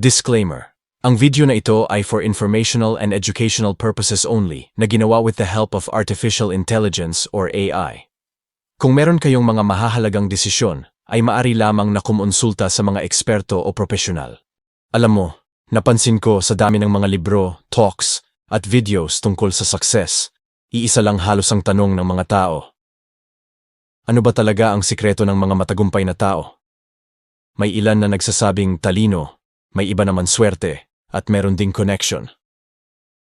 Disclaimer. Ang video na ito ay for informational and educational purposes only na ginawa with the help of artificial intelligence or AI. Kung meron kayong mga mahahalagang desisyon, ay maari lamang na kumonsulta sa mga eksperto o profesional. Alam mo, napansin ko sa dami ng mga libro, talks, at videos tungkol sa success, iisa lang halos ang tanong ng mga tao. Ano ba talaga ang sikreto ng mga matagumpay na tao? May ilan na nagsasabing talino, may iba naman swerte, at meron ding connection.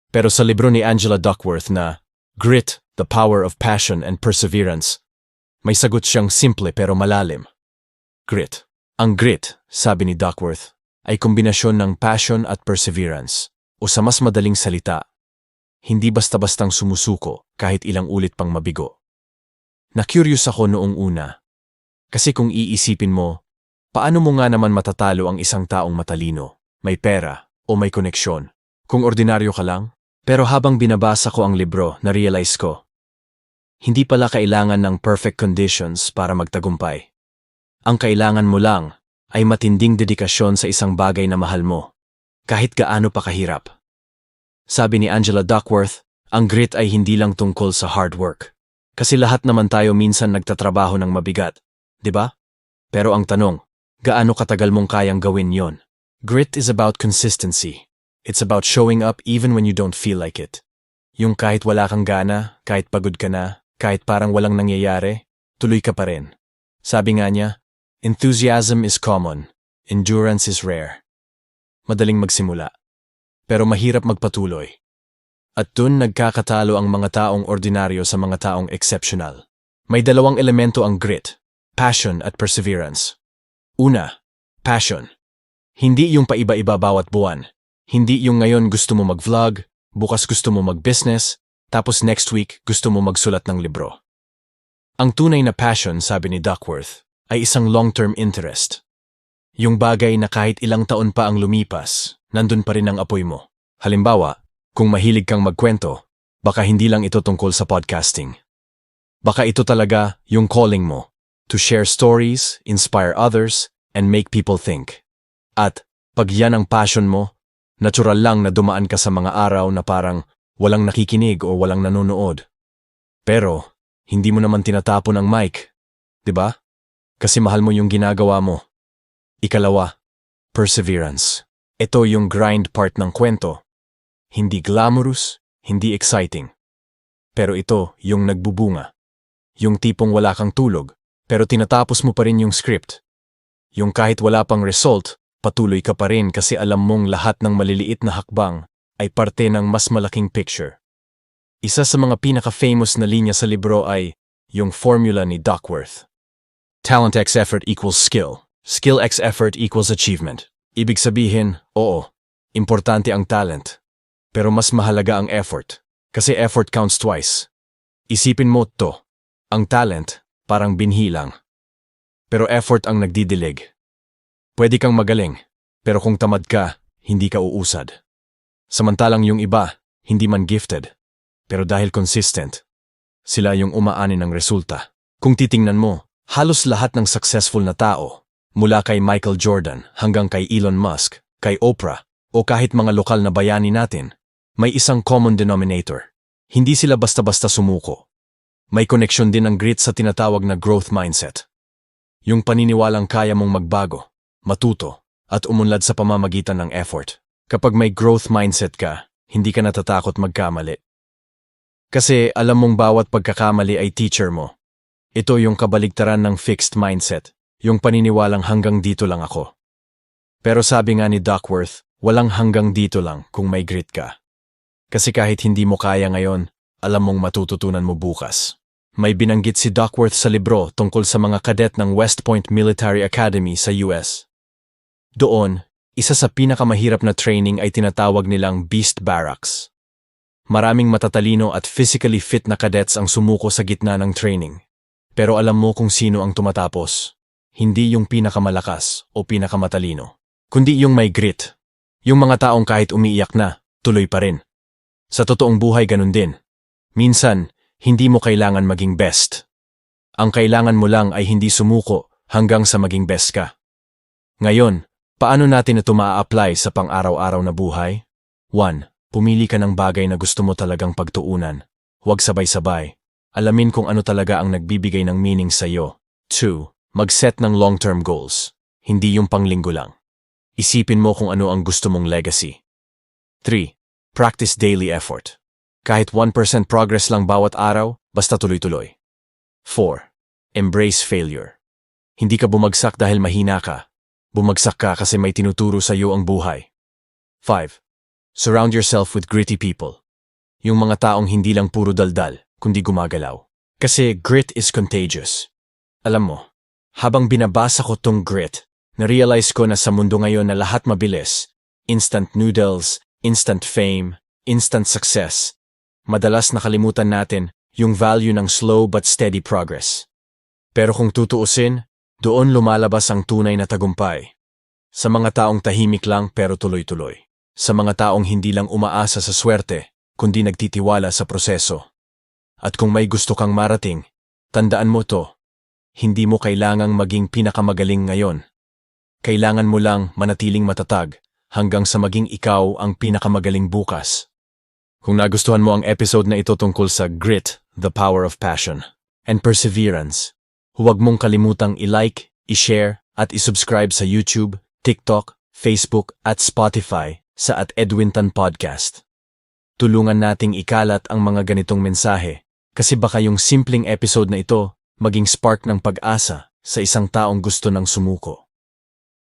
Pero sa libro ni Angela Duckworth na Grit, the Power of Passion and Perseverance, may sagot siyang simple pero malalim. Grit. Ang grit, sabi ni Duckworth, ay kombinasyon ng passion at perseverance, o sa mas madaling salita, hindi basta-bastang sumusuko kahit ilang ulit pang mabigo. Na-curious ako noong una. Kasi kung iisipin mo, paano mo nga naman matatalo ang isang taong matalino, may pera, o may koneksyon, kung ordinaryo ka lang? Pero habang binabasa ko ang libro, na-realize ko, hindi pala kailangan ng perfect conditions para magtagumpay. Ang kailangan mo lang ay matinding dedikasyon sa isang bagay na mahal mo, kahit gaano pa kahirap. Sabi ni Angela Duckworth, ang grit ay hindi lang tungkol sa hard work. Kasi lahat naman tayo minsan nagtatrabaho ng mabigat, di ba? Pero ang tanong, gaano katagal mong kayang gawin yon? Grit is about consistency. It's about showing up even when you don't feel like it. Yung kahit wala kang gana, kahit pagod ka na, kahit parang walang nangyayari, tuloy ka pa rin. Sabi nga niya, enthusiasm is common, endurance is rare. Madaling magsimula, pero mahirap magpatuloy. At dun nagkakatalo ang mga taong ordinaryo sa mga taong exceptional. May dalawang elemento ang grit, passion at perseverance. Una, passion. Hindi yung paiba-iba bawat buwan. Hindi yung ngayon gusto mo mag-vlog, bukas gusto mo mag-business, tapos next week gusto mo magsulat ng libro. Ang tunay na passion, sabi ni Duckworth, ay isang long-term interest. Yung bagay na kahit ilang taon pa ang lumipas, nandun pa rin ang apoy mo. Halimbawa, kung mahilig kang magkwento, baka hindi lang ito tungkol sa podcasting. Baka ito talaga yung calling mo, to share stories, inspire others, and make people think. At pag yan ang passion mo, natural lang na dumaan ka sa mga araw na parang walang nakikinig o walang nanonood. Pero, hindi mo naman tinatapon ang mic, di ba? Kasi mahal mo yung ginagawa mo. Ikalawa, perseverance. Ito yung grind part ng kwento. Hindi glamorous, hindi exciting. Pero ito yung nagbubunga. Yung tipong wala kang tulog, pero tinatapos mo pa rin yung script. Yung kahit wala pang result, patuloy ka pa rin kasi alam mong lahat ng maliliit na hakbang ay parte ng mas malaking picture. Isa sa mga pinaka-famous na linya sa libro ay yung formula ni Duckworth. Talent x effort equals skill. Skill x effort equals achievement. Ibig sabihin, oo, importante ang talent. Pero mas mahalaga ang effort. Kasi effort counts twice. Isipin mo to. Ang talent, parang binhi lang. Pero effort ang nagdidilig. Pwede kang magaling, pero kung tamad ka, hindi ka uusad. Samantalang yung iba, hindi man gifted. Pero dahil consistent, sila yung umaani ng resulta. Kung titingnan mo, halos lahat ng successful na tao, mula kay Michael Jordan hanggang kay Elon Musk, kay Oprah, o kahit mga lokal na bayani natin, may isang common denominator. Hindi sila basta-basta sumuko. May koneksyon din ang grit sa tinatawag na growth mindset. Yung paniniwalang kaya mong magbago, matuto, at umunlad sa pamamagitan ng effort. Kapag may growth mindset ka, hindi ka natatakot magkamali. Kasi alam mong bawat pagkakamali ay teacher mo. Ito yung kabaligtaran ng fixed mindset, yung paniniwalang hanggang dito lang ako. Pero sabi nga ni Duckworth, walang hanggang dito lang kung may grit ka. Kasi kahit hindi mo kaya ngayon, alam mong matututunan mo bukas. May binanggit si Duckworth sa libro tungkol sa mga kadet ng West Point Military Academy sa US. Doon, isa sa pinakamahirap na training ay tinatawag nilang Beast Barracks. Maraming matatalino at physically fit na cadets ang sumuko sa gitna ng training. Pero alam mo kung sino ang tumatapos. Hindi yung pinakamalakas o pinakamatalino, kundi yung may grit. Yung mga taong kahit umiiyak na, tuloy pa rin. Sa totoong buhay ganun din. Minsan, hindi mo kailangan maging best. Ang kailangan mo lang ay hindi sumuko hanggang sa maging best ka. Ngayon, Paano natin ito maa-apply sa pang-araw-araw na buhay? 1. Pumili ka ng bagay na gusto mo talagang pagtuunan. Huwag sabay-sabay. Alamin kung ano talaga ang nagbibigay ng meaning sa iyo. 2. Mag-set ng long-term goals. Hindi yung panglinggo lang. Isipin mo kung ano ang gusto mong legacy. 3. Practice daily effort. Kahit 1% progress lang bawat araw, basta tuloy-tuloy. 4. Embrace failure. Hindi ka bumagsak dahil mahina ka. Bumagsak ka kasi may tinuturo sa iyo ang buhay. 5. Surround yourself with gritty people. Yung mga taong hindi lang puro daldal, kundi gumagalaw. Kasi grit is contagious. Alam mo, habang binabasa ko tong grit, na-realize ko na sa mundo ngayon na lahat mabilis, instant noodles, instant fame, instant success, madalas nakalimutan natin yung value ng slow but steady progress. Pero kung tutuusin, doon lumalabas ang tunay na tagumpay. Sa mga taong tahimik lang pero tuloy-tuloy. Sa mga taong hindi lang umaasa sa swerte, kundi nagtitiwala sa proseso. At kung may gusto kang marating, tandaan mo to, hindi mo kailangang maging pinakamagaling ngayon. Kailangan mo lang manatiling matatag hanggang sa maging ikaw ang pinakamagaling bukas. Kung nagustuhan mo ang episode na ito tungkol sa grit, the power of passion, and perseverance, huwag mong kalimutang i-like, i-share, at i-subscribe sa YouTube, TikTok, Facebook, at Spotify sa at Edwin Tan Podcast. Tulungan nating ikalat ang mga ganitong mensahe kasi baka yung simpleng episode na ito maging spark ng pag-asa sa isang taong gusto ng sumuko.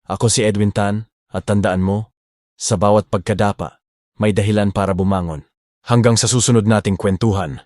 Ako si Edwin Tan at tandaan mo, sa bawat pagkadapa, may dahilan para bumangon. Hanggang sa susunod nating kwentuhan.